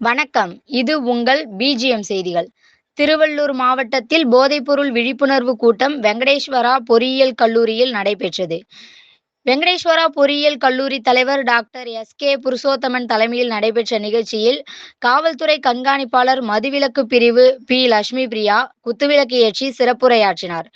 வணக்கம். இது உங்கள் பிஜிஎம் செய்திகள். திருவள்ளூர் மாவட்டத்தில் போதைப்பொருள் விழிப்புணர்வு கூட்டம் வெங்கடேஸ்வரா பொறியியல் கல்லூரியில் நடைபெற்றது. வெங்கடேஸ்வரா பொறியியல் கல்லூரி தலைவர் டாக்டர் எஸ் கே புருஷோத்தமன் தலைமையில் நடைபெற்ற நிகழ்ச்சியில் காவல்துறை கண்காணிப்பாளர் மதுவிலக்கு பிரிவு பி லட்சுமி பிரியா குத்துவிளக்கு ஏற்றி சிறப்புரையாற்றினார்.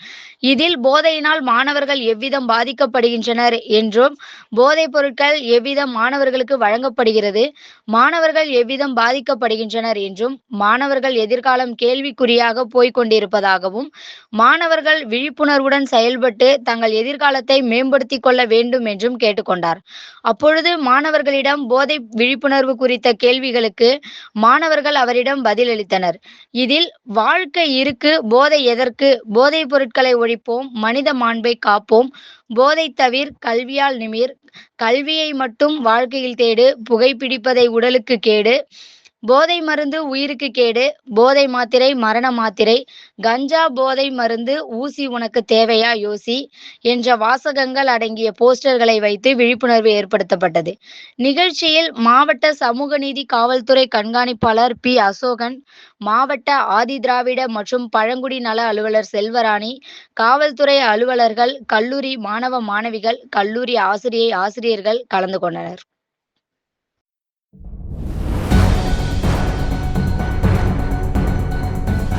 இதில் போதையினால் மாணவர்கள் எவ்விதம் பாதிக்கப்படுகின்றனர் என்றும் போதைப் பொருட்கள் எவ்விதம் மாணவர்களுக்கு வழங்கப்படுகிறது மாணவர்கள் எவ்விதம் பாதிக்கப்படுகின்றனர் என்றும் மாணவர்கள் எதிர்காலம் கேள்விக்குறியாக போய்க் கொண்டிருப்பதாகவும் மாணவர்கள் விழிப்புணர்வுடன் செயல்பட்டு தங்கள் எதிர்காலத்தை மேம்படுத்திக் கொள்ள வேண்டும் என்றும் கேட்டுக்கொண்டார். அப்பொழுது மாணவர்களிடம் போதை விழிப்புணர்வு குறித்த கேள்விகளுக்கு மாணவர்கள் அவரிடம் பதிலளித்தனர். இதில் வாழ்க்கை இருக்கு போதை எதற்கு? போதைப் பொருட்களை ஒழிப்போம் மனித மாண்பை காப்போம் போதை தவிர் கல்வியால் நிமிர் கல்வியை மட்டும் வாழ்க்கையில் தேடு புகைப்பிடிப்பதை உடலுக்கு கேடு போதை மருந்து உயிருக்கு கேடு போதை மாத்திரை மரண மாத்திரை கஞ்சா போதை மருந்து ஊசி உனக்கு தேவையா யோசி என்ற வாசகங்கள் அடங்கிய போஸ்டர்களை வைத்து விழிப்புணர்வு ஏற்படுத்தப்பட்டது. நிகழ்ச்சியில் மாவட்ட சமூக நீதி காவல்துறை கண்காணிப்பாளர் பி. அசோகன் மாவட்ட ஆதிதிராவிட மற்றும் பழங்குடி நல அலுவலர் செல்வராணி காவல்துறை அலுவலர்கள் கல்லூரி மாணவ மாணவிகள் கல்லூரி ஆசிரியை ஆசிரியர்கள் கலந்து கொண்டனர்.